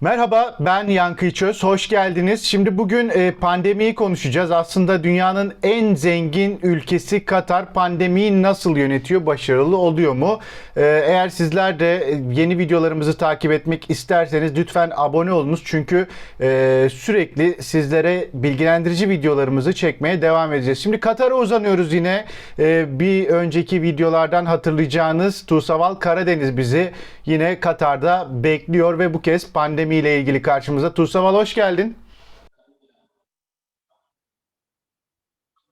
Merhaba, ben Yankı Çöz. Hoş geldiniz. Şimdi bugün e, pandemiyi konuşacağız. Aslında dünyanın en zengin ülkesi Katar pandemiyi nasıl yönetiyor, başarılı oluyor mu? E, eğer sizler de e, yeni videolarımızı takip etmek isterseniz lütfen abone olunuz. Çünkü sürekli sizlere bilgilendirici videolarımızı çekmeye devam edeceğiz. Şimdi Katar'a uzanıyoruz yine. Bir önceki videolardan hatırlayacağınız Tuğsaval Karadeniz bizi yine Katar'da bekliyor ve bu kez pandemiyle ilgili karşımıza. Tuğsaval hoş geldin.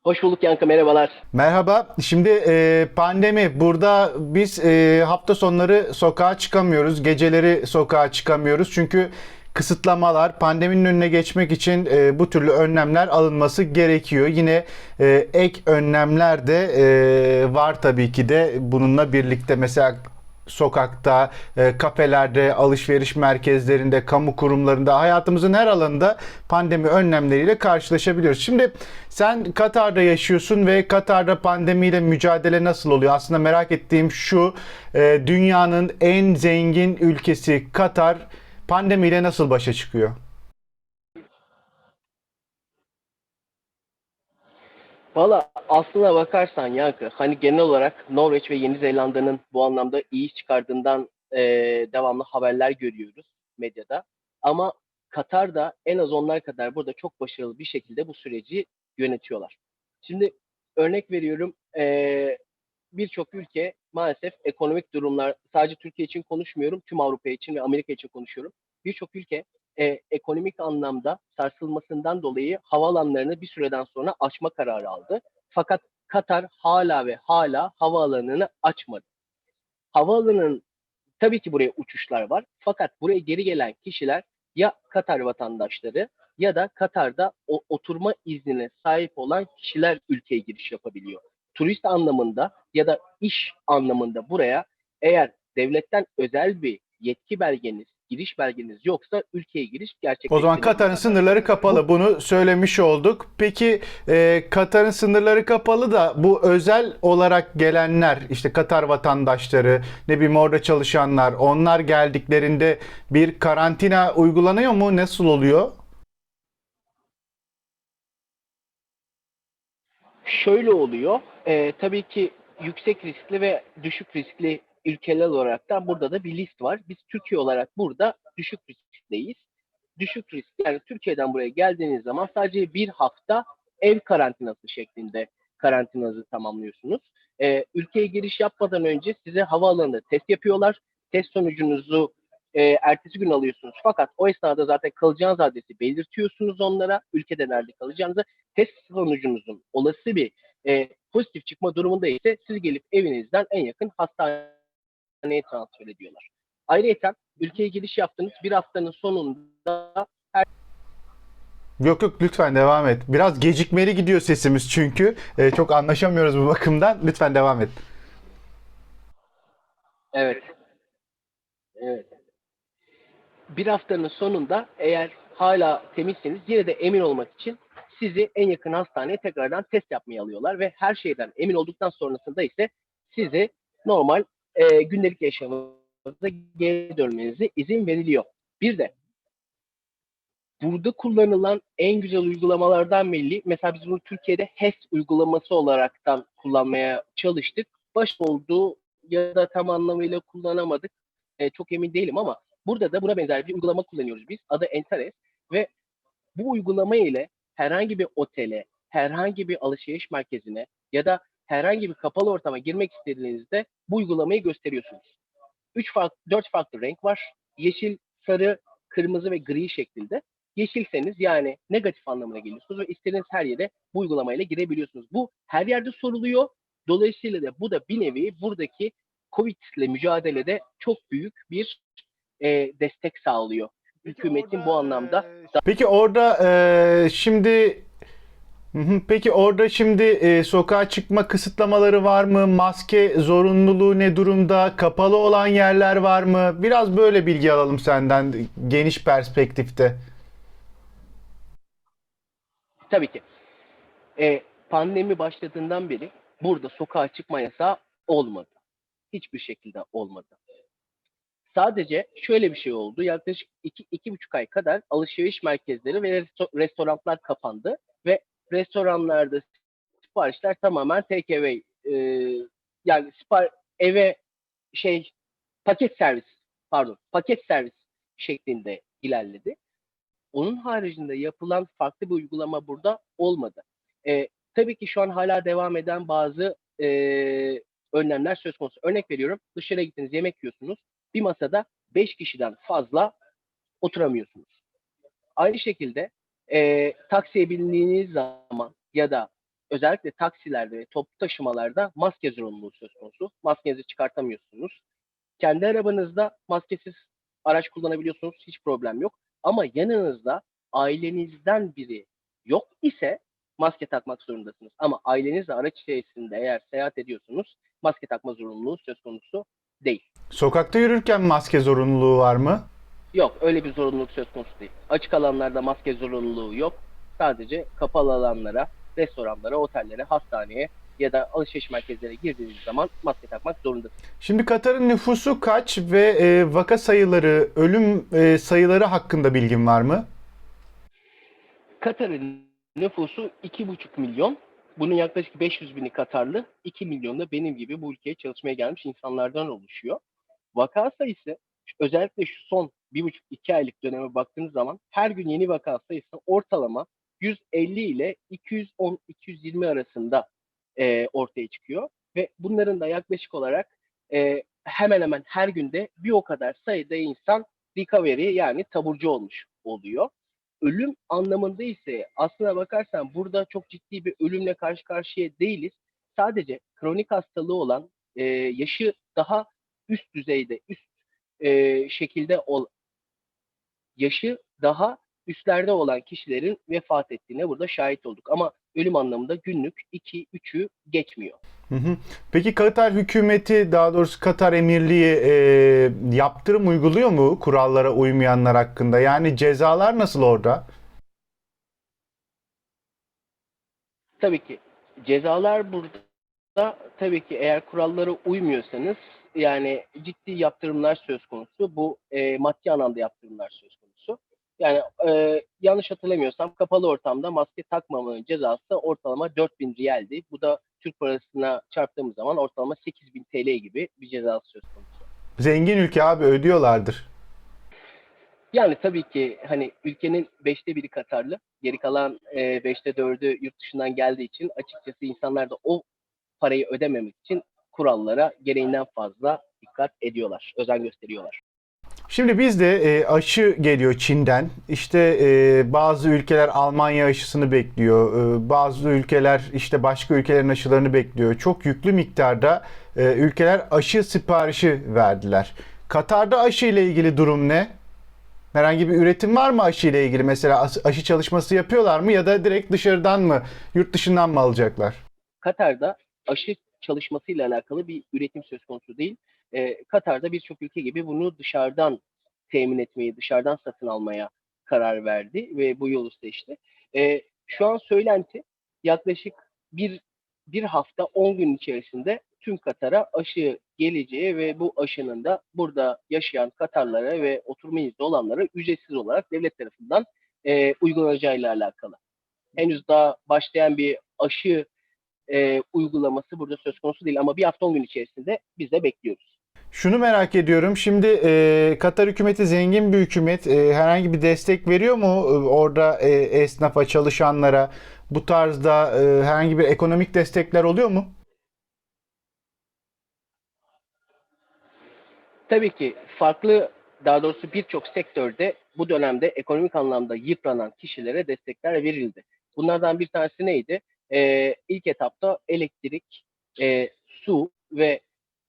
Hoş bulduk Yankı, merhabalar. Merhaba. Şimdi e, pandemi burada biz e, hafta sonları sokağa çıkamıyoruz. Geceleri sokağa çıkamıyoruz. Çünkü kısıtlamalar pandeminin önüne geçmek için e, bu türlü önlemler alınması gerekiyor. Yine e, ek önlemler de e, var tabii ki de bununla birlikte mesela sokakta, e, kafelerde, alışveriş merkezlerinde, kamu kurumlarında, hayatımızın her alanında pandemi önlemleriyle karşılaşabiliyoruz. Şimdi sen Katar'da yaşıyorsun ve Katar'da pandemiyle mücadele nasıl oluyor? Aslında merak ettiğim şu, e, dünyanın en zengin ülkesi Katar pandemiyle nasıl başa çıkıyor? Valla aslına bakarsan Yankı, hani genel olarak Norveç ve Yeni Zelanda'nın bu anlamda iyi çıkardığından e, devamlı haberler görüyoruz medyada. Ama Katar'da en az onlar kadar burada çok başarılı bir şekilde bu süreci yönetiyorlar. Şimdi örnek veriyorum, e, birçok ülke maalesef ekonomik durumlar, sadece Türkiye için konuşmuyorum, tüm Avrupa için ve Amerika için konuşuyorum. Birçok ülke e, ekonomik anlamda sarsılmasından dolayı havaalanlarını bir süreden sonra açma kararı aldı. Fakat Katar hala ve hala havaalanını açmadı. Havaalanının tabii ki buraya uçuşlar var. Fakat buraya geri gelen kişiler ya Katar vatandaşları ya da Katar'da o oturma iznine sahip olan kişiler ülkeye giriş yapabiliyor. Turist anlamında ya da iş anlamında buraya eğer devletten özel bir yetki belgeniz, giriş belgeniz yoksa ülkeye giriş O gerçekleştirilemez. zaman Katar'ın sınırları kapalı. Bunu söylemiş olduk. Peki e, Katar'ın sınırları kapalı da bu özel olarak gelenler, işte Katar vatandaşları, ne bileyim orada çalışanlar, onlar geldiklerinde bir karantina uygulanıyor mu? Nasıl oluyor? Şöyle oluyor. e, tabii ki yüksek riskli ve düşük riskli ülkeler olarak da burada da bir list var. Biz Türkiye olarak burada düşük riskteyiz. Düşük risk yani Türkiye'den buraya geldiğiniz zaman sadece bir hafta ev karantinası şeklinde karantinanızı tamamlıyorsunuz. E, ülkeye giriş yapmadan önce size havaalanında test yapıyorlar. Test sonucunuzu e, ertesi gün alıyorsunuz. Fakat o esnada zaten kalacağınız adresi belirtiyorsunuz onlara. Ülkede nerede kalacağınızı. Test sonucunuzun olası bir e, pozitif çıkma durumunda ise siz gelip evinizden en yakın hastaneye transfer ediyorlar. Ayrıca ülkeye giriş yaptığınız bir haftanın sonunda Yok yok lütfen devam et. Biraz gecikmeli gidiyor sesimiz çünkü. E, çok anlaşamıyoruz bu bakımdan. Lütfen devam et. Evet. Evet. Bir haftanın sonunda eğer hala temizseniz yine de emin olmak için sizi en yakın hastaneye tekrardan test yapmaya alıyorlar ve her şeyden emin olduktan sonrasında ise sizi normal e, gündelik yaşamınıza geri dönmenize izin veriliyor. Bir de burada kullanılan en güzel uygulamalardan belli. Mesela biz bunu Türkiye'de HES uygulaması olaraktan kullanmaya çalıştık. Baş olduğu ya da tam anlamıyla kullanamadık. E, çok emin değilim ama burada da buna benzer bir uygulama kullanıyoruz biz. Adı Entares ve bu uygulama ile herhangi bir otele, herhangi bir alışveriş merkezine ya da herhangi bir kapalı ortama girmek istediğinizde bu uygulamayı gösteriyorsunuz. 3 farklı, 4 farklı renk var. Yeşil, sarı, kırmızı ve gri şeklinde. Yeşilseniz yani negatif anlamına geliyorsunuz ve istediğiniz her yere bu uygulamayla girebiliyorsunuz. Bu her yerde soruluyor. Dolayısıyla da bu da bir nevi buradaki Covid ile mücadelede çok büyük bir e, destek sağlıyor. Hükümetin bu anlamda Peki orada e, şimdi. Peki orada şimdi e, sokağa çıkma kısıtlamaları var mı? Maske zorunluluğu ne durumda? Kapalı olan yerler var mı? Biraz böyle bilgi alalım senden geniş perspektifte. Tabii ki. E, pandemi başladığından beri burada sokağa çıkma yasağı olmadı. Hiçbir şekilde olmadı. Sadece şöyle bir şey oldu. Yaklaşık iki, iki buçuk ay kadar alışveriş merkezleri ve resto- restoranlar kapandı restoranlarda siparişler tamamen take away e, yani sipar eve şey paket servis pardon paket servis şeklinde ilerledi. Onun haricinde yapılan farklı bir uygulama burada olmadı. E, tabii ki şu an hala devam eden bazı e, önlemler söz konusu. Örnek veriyorum dışarıya gittiniz yemek yiyorsunuz. Bir masada 5 kişiden fazla oturamıyorsunuz. Aynı şekilde e, taksiye bindiğiniz zaman ya da özellikle taksilerde ve toplu taşımalarda maske zorunluluğu söz konusu. Maskenizi çıkartamıyorsunuz. Kendi arabanızda maskesiz araç kullanabiliyorsunuz. Hiç problem yok. Ama yanınızda ailenizden biri yok ise maske takmak zorundasınız. Ama ailenizle araç içerisinde eğer seyahat ediyorsunuz maske takma zorunluluğu söz konusu değil. Sokakta yürürken maske zorunluluğu var mı? Yok öyle bir zorunluluk söz konusu değil. Açık alanlarda maske zorunluluğu yok. Sadece kapalı alanlara, restoranlara, otellere, hastaneye ya da alışveriş merkezlerine girdiğiniz zaman maske takmak zorundasınız. Şimdi Katar'ın nüfusu kaç ve e, vaka sayıları, ölüm e, sayıları hakkında bilgin var mı? Katar'ın nüfusu 2,5 milyon. Bunun yaklaşık 500 bini Katarlı, 2 milyon da benim gibi bu ülkeye çalışmaya gelmiş insanlardan oluşuyor. Vaka sayısı özellikle şu son 1,5-2 aylık döneme baktığınız zaman her gün yeni vaka sayısı ortalama 150 ile 210-220 arasında e, ortaya çıkıyor. Ve bunların da yaklaşık olarak e, hemen hemen her günde bir o kadar sayıda insan recovery yani taburcu olmuş oluyor ölüm anlamında ise aslına bakarsan burada çok ciddi bir ölümle karşı karşıya değiliz. Sadece kronik hastalığı olan e, yaşı daha üst düzeyde, üst e, şekilde ol, yaşı daha üstlerde olan kişilerin vefat ettiğine burada şahit olduk. Ama ölüm anlamında günlük 2-3'ü geçmiyor. Hı hı. Peki Katar hükümeti, daha doğrusu Katar Emirliği e, yaptırım uyguluyor mu kurallara uymayanlar hakkında? Yani cezalar nasıl orada? Tabii ki cezalar burada tabii ki eğer kurallara uymuyorsanız yani ciddi yaptırımlar söz konusu. Bu e, maddi anlamda yaptırımlar söz konusu. Yani e, yanlış hatırlamıyorsam kapalı ortamda maske takmamanın cezası ortalama 4000 riyaldi. Bu da Türk parasına çarptığımız zaman ortalama 8000 TL gibi bir cezası söz konusu. Zengin ülke abi ödüyorlardır. Yani tabii ki hani ülkenin beşte biri Katarlı, geri kalan e, beşte dördü yurt dışından geldiği için açıkçası insanlar da o parayı ödememek için kurallara gereğinden fazla dikkat ediyorlar, özen gösteriyorlar. Şimdi bizde e, aşı geliyor Çin'den. İşte e, bazı ülkeler Almanya aşısını bekliyor. E, bazı ülkeler işte başka ülkelerin aşılarını bekliyor. Çok yüklü miktarda e, ülkeler aşı siparişi verdiler. Katar'da aşı ile ilgili durum ne? Herhangi bir üretim var mı aşı ile ilgili? Mesela aşı çalışması yapıyorlar mı ya da direkt dışarıdan mı, yurt dışından mı alacaklar? Katar'da aşı çalışmasıyla alakalı bir üretim söz konusu değil. Ee, Katar'da birçok ülke gibi bunu dışarıdan temin etmeyi, dışarıdan satın almaya karar verdi ve bu yolu seçti. Ee, şu an söylenti yaklaşık bir, bir hafta 10 gün içerisinde tüm Katar'a aşı geleceği ve bu aşının da burada yaşayan Katarlara ve oturma izni olanlara ücretsiz olarak devlet tarafından e, uygulanacağıyla alakalı. Henüz daha başlayan bir aşı e, uygulaması burada söz konusu değil ama bir hafta 10 gün içerisinde biz de bekliyoruz. Şunu merak ediyorum. Şimdi e, Katar hükümeti zengin bir hükümet. E, herhangi bir destek veriyor mu e, orada e, esnafa, çalışanlara? Bu tarzda e, herhangi bir ekonomik destekler oluyor mu? Tabii ki farklı daha doğrusu birçok sektörde bu dönemde ekonomik anlamda yıpranan kişilere destekler verildi. Bunlardan bir tanesi neydi? Ee, ilk etapta elektrik, e, su ve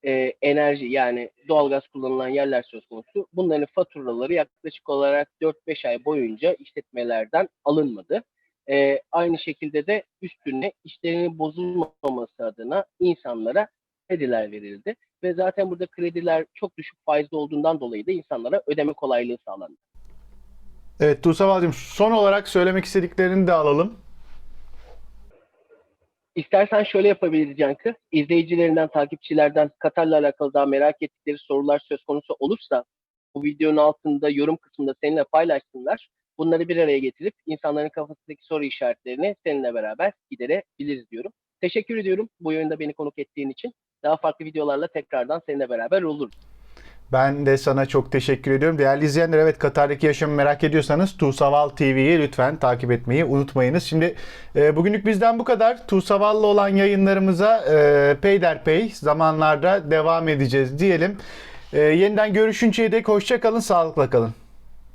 e, enerji yani doğalgaz kullanılan yerler söz konusu. Bunların faturaları yaklaşık olarak 4-5 ay boyunca işletmelerden alınmadı. Ee, aynı şekilde de üstüne işlerinin bozulmaması adına insanlara krediler verildi ve zaten burada krediler çok düşük faizli olduğundan dolayı da insanlara ödeme kolaylığı sağlandı. Evet Tuğsaval'cığım son olarak söylemek istediklerini de alalım. İstersen şöyle yapabiliriz Yankı. İzleyicilerinden, takipçilerden Katar'la alakalı daha merak ettikleri sorular söz konusu olursa bu videonun altında yorum kısmında seninle paylaşsınlar. Bunları bir araya getirip insanların kafasındaki soru işaretlerini seninle beraber giderebiliriz diyorum. Teşekkür ediyorum bu yayında beni konuk ettiğin için. Daha farklı videolarla tekrardan seninle beraber oluruz. Ben de sana çok teşekkür ediyorum. Değerli izleyenler evet Katar'daki yaşamı merak ediyorsanız Tuğsaval TV'yi lütfen takip etmeyi unutmayınız. Şimdi e, bugünlük bizden bu kadar. Tuğsaval'la olan yayınlarımıza e, peyderpey zamanlarda devam edeceğiz diyelim. E, yeniden görüşünceye dek hoşça kalın, sağlıkla kalın.